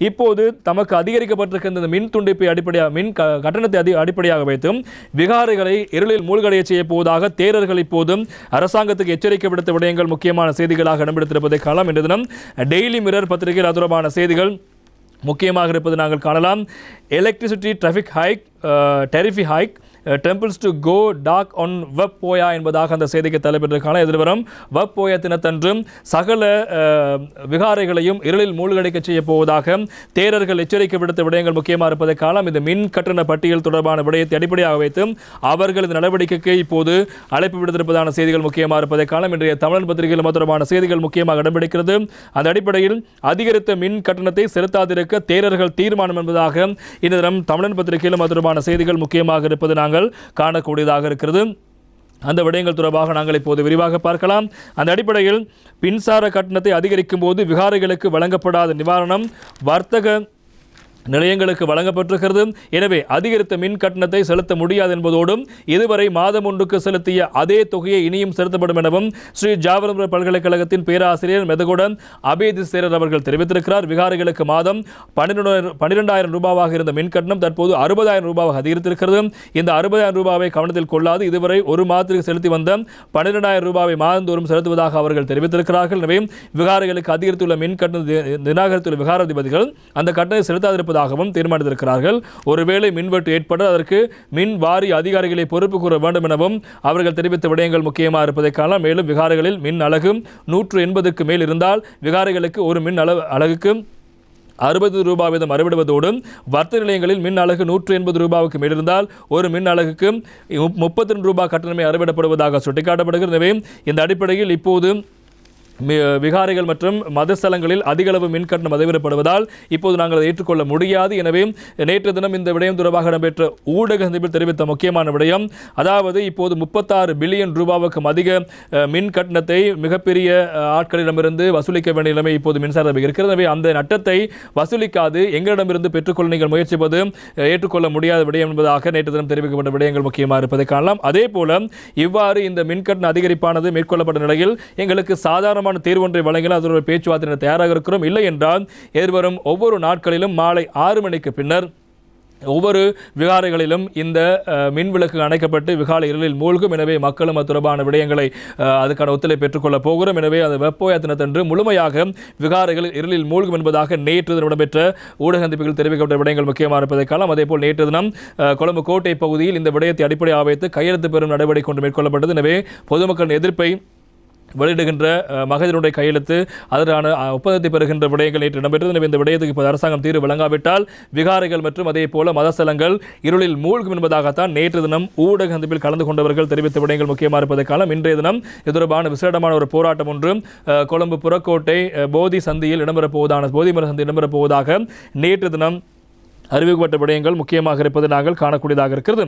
இப்போது தமக்கு அதிகரிக்கப்பட்டிருக்கின்ற இந்த மின் துண்டிப்பை அடிப்படையாக மின் க- கட்டணத்தை அதி அடிப்படையாக வைத்தும் விகாரைகளை இருளில் மூழ்கடைய செய்ய போவதாக தேரர்கள் இப்போதும் அரசாங்கத்துக்கு எச்சரிக்கை விடுத்த விடயங்கள் முக்கியமான செய்திகளாக இடம்பெடுத்திருப்பதை காலம் இன்று தினம் டெய்லி மிரர் பத்திரிகையில் அது தொடர்பான செய்திகள் முக்கியமாக இருப்பது நாங்கள் காணலாம். Electricity traffic hike tariff hike temples to go talk on web போயா என்பதாக அந்த செய்திக்கு தலைப்பெற்றிருக்கான எதிர்வரும் வெப் போயா தினத்தன்றும் சகல விகாரைகளையும் இருளில் மூழ்கடிக்க செய்ய போவதாக தேரர்கள் எச்சரிக்கை விடுத்த விடயங்கள் முக்கியமாக இருப்பதை காலம் இந்த மின் கட்டண பட்டியல் தொடர்பான விடயத்தை அடிப்படையாக வைத்து அவர்கள் இந்த நடவடிக்கைக்கு இப்போது அழைப்பு விடுத்திருப்பதான செய்திகள் முக்கியமாக இருப்பதை காலம் இன்றைய தமிழன் பத்திரிகையில் தொடர்பான செய்திகள் முக்கியமாக இடம்பிடிக்கிறது அந்த அடிப்படையில் அதிகரித்த மின் கட்டணத்தை செலுத்தாதிருக்க தேரர்கள் தீர்மானம் என்பதாக இந்த தினம் தமிழன் பத்திரிகையில் தொடர்பான செய்திகள் முக்கியமாக இருப்பது நாங்கள் காணக்கூடியதாக இருக்கிறது. அந்த விடயங்கள் தொடர்பாக நாங்கள் இப்போது விரிவாக பார்க்கலாம். அந்த அடிப்படையில் மின்சார கட்டணத்தை அதிகரிக்கும் போது விகாரிகளுக்கு வழங்கப்படாத நிவாரணம் வர்த்தக நிலையங்களுக்கு வழங்கப்பட்டிருக்கிறது. எனவே அதிகரித்த மின் கட்டணத்தை செலுத்த முடியாது என்பதோடும் இதுவரை மாதம் ஒன்றுக்கு செலுத்திய அதே தொகையை இனியும் செலுத்தப்படும் எனவும் ஸ்ரீ ஜாவரம்புர பல்கலைக்கழகத்தின் பேராசிரியர் மெதகுடன் அபேதி சேரர் அவர்கள் தெரிவித்திருக்கிறார். விகாரிகளுக்கு மாதம் பன்னிரெண்டு பன்னிரெண்டாயிரம் ரூபாவாக இருந்த மின் கட்டணம் தற்போது அறுபதாயிரம் ரூபாவாக அதிகரித்திருக்கிறது. இந்த அறுபதாயிரம் ரூபாவை கவனத்தில் கொள்ளாது இதுவரை ஒரு மாதத்திற்கு செலுத்தி வந்த பன்னிரெண்டாயிரம் ரூபாவை மாதந்தோறும் செலுத்துவதாக அவர்கள் தெரிவித்திருக்கிறார்கள். எனவே விகாரிகளுக்கு அதிகரித்துள்ள மின் கட்டணம் நிராகரித்துள்ள விகாராதிபதிகள் அந்த கட்டணத்தை செலுத்தாதிருப்பதாகவும் தீர்மானித்திருக்கிறார்கள். ஒருவேளை மின்வெட்டு ஏற்பட அதற்கு மின் வாரிய அதிகாரிகளை பொறுப்பு கூற வேண்டும் எனவும் அவர்கள் தெரிவித்த விடயங்கள் முக்கியமாக இருப்பதை காணலாம். மேலும் விகாரைகளில் மின் அலகு நூற்று எண்பதுக்கு மேல் இருந்தால் விகாரைகளுக்கு ஒரு மின் அளவு அலகுக்கு அறுபது ரூபாய் வீதம் அறிவிடுவதோடும் வர்த்தக நிலையங்களில் மின் அலகு நூற்று எண்பது ரூபாவுக்கு மேலிருந்தால் ஒரு மின் அலகுக்கு முப்பத்தி ரெண்டு ரூபாய் கட்டணமே அறிவிடப்படுவதாக சுட்டிக்காட்டப்படுகிறது. எனவே இந்த அடிப்படையில் இப்போது விகாரைகள் மற்றும் மதஸ்தலங்களில் அதிகளவு மின்கட்டணம் மின் கட்டணம் இப்போது நாங்கள் அதை ஏற்றுக்கொள்ள முடியாது. எனவே நேற்று தினம் இந்த விடயம் தொடர்பாக இடம்பெற்ற ஊடக சந்திப்பில் தெரிவித்த முக்கியமான விடயம் அதாவது இப்போது முப்பத்தாறு பில்லியன் ரூபாவுக்கும் அதிக மின் கட்டணத்தை மிகப்பெரிய ஆட்களிடமிருந்து வசூலிக்க வேண்டிய நிலைமை இப்போது மின்சார சபை இருக்கிறது. எனவே அந்த நட்டத்தை வசூலிக்காது எங்களிடமிருந்து பெற்றுக்கொள்ள நீங்கள் முயற்சிப்பது ஏற்றுக்கொள்ள முடியாத விடயம் என்பதாக நேற்று தினம் தெரிவிக்கப்பட்ட விடயங்கள் முக்கியமாக இருப்பதை காணலாம். அதே போல இவ்வாறு இந்த மின்கட்டண அதிகரிப்பானது மேற்கொள்ளப்பட்ட நிலையில் எங்களுக்கு சாதாரண தீர்வு ஒன்றை வழங்கினால் அது ஒரு பேச்சுவார்த்தை தயாராக இருக்கிறோம். இல்லை என்றால் எதிர்வரும் ஒவ்வொரு நாட்களிலும் மாலை ஆறு மணிக்கு பின்னர் ஒவ்வொரு விகாரைகளிலும் இந்த மின் விளக்கு அணைக்கப்பட்டு விகால இருளில் மூழ்கும். எனவே மக்களும் அது தொடர்பான விடயங்களை அதுக்கான ஒத்துழைப்பு பெற்றுக்கொள்ளப் போகிறோம். எனவே அந்த வெப்போயத்தினத்தன்று முழுமையாக விகாரைகள் இருளில் மூழ்கும் என்பதாக நேற்று தினம் இடம்பெற்ற ஊடக சந்திப்புகள் தெரிவிக்கப்பட்ட விடயங்கள் முக்கியமாக இருப்பதை காலம் அதேபோல் நேற்று தினம் கொழும்பு கோட்டை பகுதியில் இந்த விடயத்தை அடிப்படையாக வைத்து கையெழுத்து பெறும் நடவடிக்கை கொண்டு மேற்கொள்ளப்பட்டது. எனவே பொதுமக்களின் எதிர்ப்பை வெளியிடுகின்ற மகஜனுடைய கையெழுத்து அதற்கான ஒப்பந்தத்தை பெறுகின்ற விடயங்கள் நேற்று இடம்பெற்றது. எனவே இந்த விடயத்துக்கு இப்போது அரசாங்கம் தீர்வு வழங்காவிட்டால் விகாரிகள் மற்றும் அதே போல மதஸ்தலங்கள் இருளில் மூழ்கும் என்பதாகத்தான் நேற்று தினம் ஊடக சந்திப்பில் கலந்து கொண்டவர்கள் தெரிவித்த விடயங்கள் முக்கியமாக இருப்பதை காலம் இன்றைய தினம் இது தொடர்பான விசேடமான ஒரு போராட்டம் ஒன்றும் கொழும்பு புறக்கோட்டை போதி சந்தியில் இடம்பெறப் போவதான போதிமர சந்தி இடம்பெறப் போவதாக நேற்று தினம் அறிவிக்கப்பட்ட விடயங்கள் முக்கியமாக இருப்பது நாங்கள் காணக்கூடியதாக இருக்கிறது.